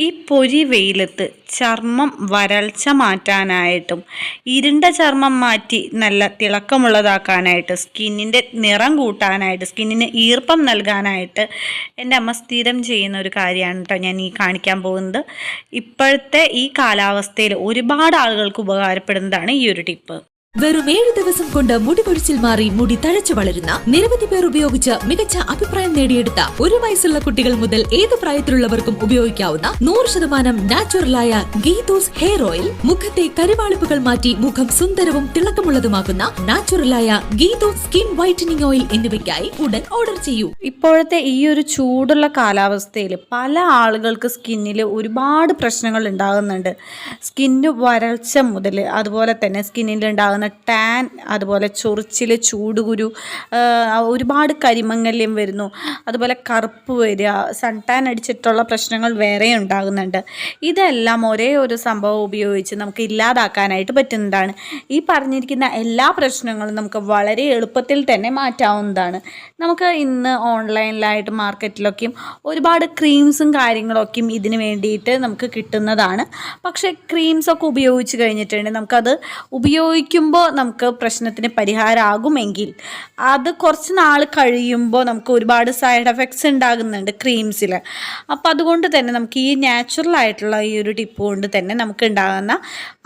ഈ പൊരി വെയിലത്ത് ചർമ്മം വരൾച്ച മാറ്റാനായിട്ടും ഇരുണ്ട ചർമ്മം മാറ്റി നല്ല തിളക്കമുള്ളതാക്കാനായിട്ട് സ്കിന്നിന്റെ നിറം കൂട്ടാനായിട്ട് സ്കിന്നിന് ഈർപ്പം നൽകാനായിട്ട് എന്റെ അമ്മ സ്ഥിരം ചെയ്യുന്ന ഒരു കാര്യമാണ് കേട്ടോ ഞാൻ ഈ കാണിക്കാൻ പോകുന്നത്. ഇപ്പോഴത്തെ ഈ കാലാവസ്ഥയിൽ ഒരുപാട് ആളുകൾക്ക് ഉപകാരപ്പെടുന്നതാണ് ഈ ഒരു ടിപ്പ്. വെറും ഏഴ് ദിവസം കൊണ്ട് മുടി പൊഴിച്ചിൽ മാറി മുടി തഴച്ചു വളരുന്ന നിരവധി പേർ ഉപയോഗിച്ച് മികച്ച അഭിപ്രായം നേടിയെടുത്ത ഒരു വയസ്സുള്ള കുട്ടികൾ മുതൽ ഏത് പ്രായത്തിലുള്ളവർക്കും ഉപയോഗിക്കാവുന്ന നൂറ് ശതമാനം നാച്ചുറലായ ഗീതോസ് ഹെയർ ഓയിൽ മുഖത്തെ കരുവാളിപ്പുകൾ മാറ്റി മുഖം സുന്ദരവും തിളക്കമുള്ളതുമാക്കുന്ന നാച്ചുറലായ ഗീതോസ് സ്കിൻ വൈറ്റനിങ് ഓയിൽ എന്നിവയ്ക്കായി ഉടൻ ഓർഡർ ചെയ്യൂ. ഇപ്പോഴത്തെ ഈ ഒരു ചൂടുള്ള കാലാവസ്ഥയിൽ പല ആളുകൾക്ക് സ്കിന്നിൽ ഒരുപാട് പ്രശ്നങ്ങൾ ഉണ്ടാകുന്നുണ്ട്. സ്കിന്നു വരൾച്ച മുതൽ അതുപോലെ തന്നെ സ്കിന്നിൽ ഉണ്ടാകുന്ന ടാൻ അതുപോലെ ചൊറിച്ചിൽ ചൂടുകുരു ഒരുപാട് കരിമങ്ങല്യം വരുന്നു. അതുപോലെ കറുപ്പ് വരിക സൺ ടാൻ അടിച്ചിട്ടുള്ള പ്രശ്നങ്ങൾ വേറെ ഉണ്ടാകുന്നുണ്ട്. ഇതെല്ലാം ഒരേ ഒരു സംഭവം ഉപയോഗിച്ച് നമുക്ക് ഇല്ലാതാക്കാനായിട്ട് പറ്റുന്നതാണ്. ഈ പറഞ്ഞിരിക്കുന്ന എല്ലാ പ്രശ്നങ്ങളും നമുക്ക് വളരെ എളുപ്പത്തിൽ തന്നെ മാറ്റാവുന്നതാണ്. നമുക്ക് ഇന്ന് ഓൺലൈനിലായിട്ട് മാർക്കറ്റിലൊക്കെയും ഒരുപാട് ക്രീംസും കാര്യങ്ങളൊക്കെയും ഇതിന് വേണ്ടിയിട്ട് നമുക്ക് കിട്ടുന്നതാണ്. പക്ഷേ ക്രീംസൊക്കെ ഉപയോഗിച്ച് കഴിഞ്ഞിട്ടുണ്ടെങ്കിൽ നമുക്കത് ഉപയോഗിക്കുമ്പോൾ നമുക്ക് പ്രശ്നത്തിന് പരിഹാരമാകുമെങ്കിൽ അത് കുറച്ച് നാൾ കഴിയുമ്പോൾ നമുക്ക് ഒരുപാട് സൈഡ് എഫക്ട്സ് ഉണ്ടാകുന്നുണ്ട് ക്രീംസിൽ അപ്പോൾ അതുകൊണ്ട് തന്നെ നമുക്ക് ഈ നാച്ചുറൽ ആയിട്ടുള്ള ഈ ഒരു ടിപ്പ് കൊണ്ട് തന്നെ നമുക്ക് ഉണ്ടാകുന്ന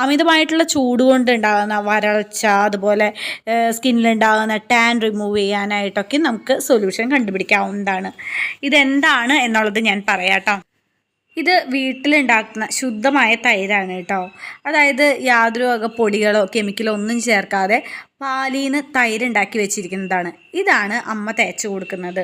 അമിതമായിട്ടുള്ള ചൂട് കൊണ്ട് ഉണ്ടാകുന്ന വരൾച്ച അതുപോലെ സ്കിന്നിലുണ്ടാകുന്ന ടാൻ റിമൂവ് ചെയ്യാനായിട്ടൊക്കെ നമുക്ക് സൊല്യൂഷൻ കണ്ടുപിടിക്കാവുന്നതാണ്. ഇതെന്താണ് എന്നുള്ളത് ഞാൻ പറയാം ഇത് വീട്ടിലുണ്ടാക്കുന്ന ശുദ്ധമായ തൈരാണ് കേട്ടോ. അതായത് യാതൊരു വക പൊടികളോ കെമിക്കലോ ഒന്നും ചേർക്കാതെ പാലീന്ന് തൈര് ഉണ്ടാക്കി വെച്ചിരിക്കുന്നതാണ്. ഇതാണ് അമ്മ തേച്ച് കൊടുക്കുന്നത്.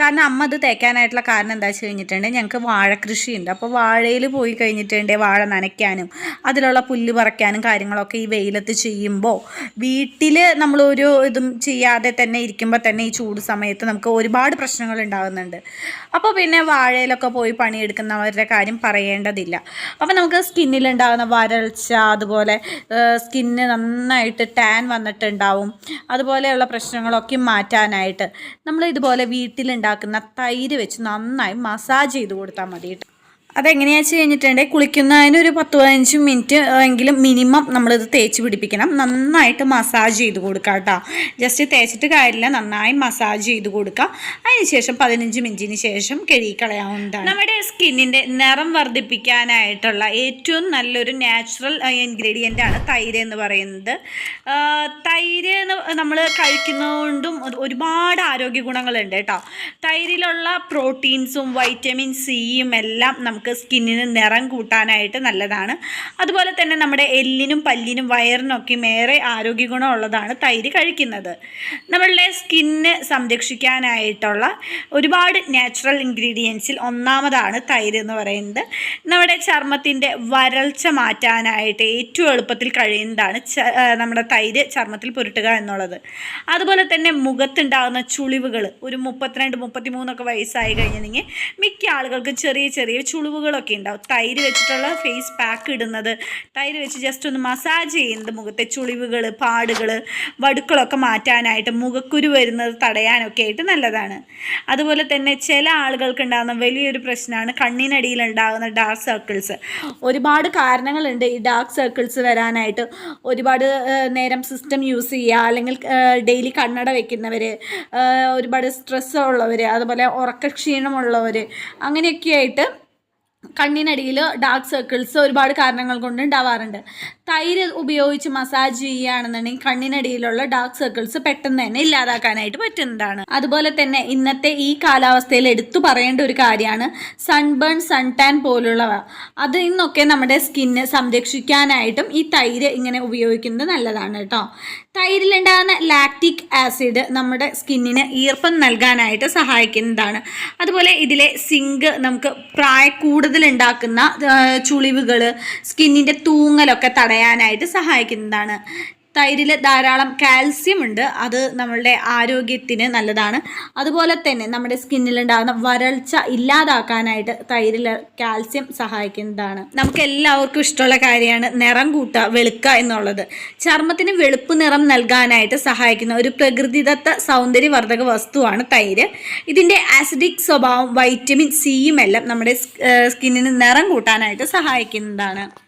കാരണം അമ്മ അത് തേക്കാനായിട്ടുള്ള കാരണം എന്താ വെച്ച് കഴിഞ്ഞിട്ടുണ്ടെങ്കിൽ ഞങ്ങൾക്ക് വാഴ കൃഷിയുണ്ട്. അപ്പോൾ വാഴയിൽ പോയി കഴിഞ്ഞിട്ടുണ്ടെങ്കിൽ വാഴ നനയ്ക്കാനും അതിലുള്ള പുല്ല് പറിക്കാനും കാര്യങ്ങളൊക്കെ ഈ വെയിലത്ത് ചെയ്യുമ്പോൾ വീട്ടിൽ നമ്മളൊരു ഇതും ചെയ്യാതെ തന്നെ ഇരിക്കുമ്പോൾ തന്നെ ഈ ചൂട് സമയത്ത് നമുക്ക് ഒരുപാട് പ്രശ്നങ്ങൾ ഉണ്ടാകുന്നുണ്ട് അപ്പോൾ പിന്നെ വാഴയിലൊക്കെ പോയി പണിയെടുക്കുന്നവരുടെ കാര്യം പറയേണ്ടതില്ല. അപ്പോൾ നമുക്ക് സ്കിന്നിലുണ്ടാകുന്ന വരൾച്ച അതുപോലെ സ്കിന്ന് നന്നായിട്ട് ടാൻ വന്നിട്ടുണ്ടാവും അതുപോലെയുള്ള പ്രശ്നങ്ങളൊക്കെ മാറ്റാനായിട്ട് നമ്മൾ ഇതുപോലെ വീട്ടിലുണ്ടാക്കുന്ന തൈര് വെച്ച് നന്നായി മസാജ് ചെയ്ത് കൊടുത്താൽ മതി കേട്ടോ അതെങ്ങനെയാണെന്ന് വെച്ച് കഴിഞ്ഞിട്ടുണ്ടെങ്കിൽ കുളിക്കുന്നതിന് ഒരു പത്ത് പതിനഞ്ച് മിനിറ്റ് എങ്കിലും മിനിമം നമ്മളിത് തേച്ച് പിടിപ്പിക്കണം. നന്നായിട്ട് മസാജ് ചെയ്ത് കൊടുക്കുക കേട്ടോ. ജസ്റ്റ് തേച്ചിട്ട് കാര്യമില്ല നന്നായി മസാജ് ചെയ്ത് കൊടുക്കുക. അതിനുശേഷം പതിനഞ്ച് മിനിറ്റിന് ശേഷം കഴുകിക്കളയാവുന്നതാണ്. നമ്മുടെ സ്കിന്നിന്റെ നിറം വർദ്ധിപ്പിക്കാനായിട്ടുള്ള ഏറ്റവും നല്ലൊരു നാച്ചുറൽ ഇൻഗ്രീഡിയന്റ് ആണ് തൈര് എന്ന് പറയുന്നത്. തൈര് നമ്മൾ കഴിക്കുന്നതുകൊണ്ടും ഒരുപാട് ആരോഗ്യ ഗുണങ്ങളുണ്ട് കേട്ടോ. തൈരിലുള്ള പ്രോട്ടീൻസും വൈറ്റമിൻ സിയും എല്ലാം നമുക്ക് സ്കിന്നിന് നിറം കൂട്ടാനായിട്ട് നല്ലതാണ്. അതുപോലെ തന്നെ നമ്മുടെ എല്ലിനും പല്ലിനും വയറിനൊക്കെ ഏറെ ആരോഗ്യ ഗുണമുള്ളതാണ് തൈര് കഴിക്കുന്നത്. നമ്മളുടെ സ്കിന്ന് സംരക്ഷിക്കാനായിട്ടുള്ള ഒരുപാട് നാച്ചുറൽ ഇൻഗ്രീഡിയൻസിൽ ഒന്നാമതാണ് തൈര് എന്ന് പറയുന്നത്. നമ്മുടെ ചർമ്മത്തിന്റെ വരൾച്ച മാറ്റാനായിട്ട് ഏറ്റവും എളുപ്പത്തിൽ കഴിയുന്നതാണ് നമ്മുടെ തൈര് ചർമ്മത്തിൽ പുരട്ടുക എന്നുള്ളത്. അതുപോലെ തന്നെ മുഖത്തുണ്ടാകുന്ന ചുളിവുകൾ ഒരു മുപ്പത്തിരണ്ട് മുപ്പത്തിമൂന്നൊക്കെ വയസ്സായി കഴിഞ്ഞിട്ടുണ്ടെങ്കിൽ മിക്ക ആളുകൾക്കും ചെറിയ ചെറിയ ചുളിവുകളൊക്കെ ഉണ്ടാവും. തൈര് വെച്ചിട്ടുള്ള ഫേസ് പാക്ക് ഇടുന്നത്. തൈര് വെച്ച് ജസ്റ്റ് ഒന്ന് മസാജ് ചെയ്യുന്നത് മുഖത്തെ ചുളിവുകൾ പാടുകൾ വടുക്കളൊക്കെ മാറ്റാനായിട്ട് മുഖക്കുരു വരുന്നത് തടയാനൊക്കെ ആയിട്ട് നല്ലതാണ്. അതുപോലെ തന്നെ ചില ആളുകൾക്ക് ഉണ്ടാകുന്ന വലിയൊരു പ്രശ്നമാണ് കണ്ണിനടിയിൽ ഉണ്ടാകുന്ന ഡാർക്ക് സർക്കിൾസ് ഒരുപാട് കാരണങ്ങളുണ്ട് ഈ ഡാർക്ക് സർക്കിൾസ് വരാനായിട്ട്. ഒരുപാട് നേരം സിസ്റ്റം യൂസ് ചെയ്യുക അല്ലെങ്കിൽ ഡെയിലി കണ്ണട വെക്കുന്നവർ ഒരുപാട് സ്ട്രെസ് ഉള്ളവർ അതുപോലെ ഉറക്കക്ഷീണമുള്ളവർ അങ്ങനെയൊക്കെ ആയിട്ട് കണ്ണിനടിയിൽ ഡാർക്ക് സർക്കിൾസ് ഒരുപാട് കാരണങ്ങൾ കൊണ്ട് ഉണ്ടാവാറുണ്ട്. തൈര് ഉപയോഗിച്ച് മസാജ് ചെയ്യുകയാണെന്നുണ്ടെങ്കിൽ കണ്ണിനടിയിലുള്ള ഡാർക്ക് സർക്കിൾസ് പെട്ടെന്ന് തന്നെ ഇല്ലാതാക്കാനായിട്ട് പറ്റുന്നതാണ്. അതുപോലെ തന്നെ ഇന്നത്തെ ഈ കാലാവസ്ഥയിൽ എടുത്തു പറയേണ്ട ഒരു കാര്യമാണ് സൺബേൺ സൺ ടാൻ പോലുള്ളവ. അതിൽ നിന്നൊക്കെ നമ്മുടെ സ്കിന്ന് സംരക്ഷിക്കാനായിട്ടും ഈ തൈര് ഇങ്ങനെ ഉപയോഗിക്കുന്നത് നല്ലതാണ് കേട്ടോ. തൈരിലുണ്ടാകുന്ന ലാക്റ്റിക് ആസിഡ് നമ്മുടെ സ്കിന്നിന് ഈർപ്പം നൽകാനായിട്ട് സഹായിക്കുന്നതാണ്. അതുപോലെ ഇതിലെ സിങ്ക് നമുക്ക് പ്രായ കൂടുതലുണ്ടാക്കുന്ന ചുളിവുകൾ സ്കിന്നിന്റെ തൂങ്ങലൊക്കെ തടയാനായിട്ട് സഹായിക്കുന്നതാണ്. തൈരിൽ ധാരാളം കാൽസ്യം ഉണ്ട്. അത് നമ്മളുടെ ആരോഗ്യത്തിന് നല്ലതാണ്. അതുപോലെ തന്നെ നമ്മുടെ സ്കിന്നിലുണ്ടാകുന്ന വരൾച്ച ഇല്ലാതാക്കാനായിട്ട് തൈരിൽ കാൽസ്യം സഹായിക്കുന്നതാണ്. നമുക്ക് എല്ലാവർക്കും ഇഷ്ടമുള്ള കാര്യമാണ് നിറം കൂട്ടുക വെളുക്കുക എന്നുള്ളത്. ചർമ്മത്തിന് വെളുപ്പ് നിറം നൽകാനായിട്ട് സഹായിക്കുന്ന ഒരു പ്രകൃതിദത്ത സൗന്ദര്യവർദ്ധക വസ്തുവാണ് തൈര്. ഇതിന്റെ ആസിഡിക് സ്വഭാവം വൈറ്റമിൻ സിയും എല്ലാം നമ്മുടെ സ്കിന്നിന് നിറം കൂട്ടാനായിട്ട് സഹായിക്കുന്നതാണ്.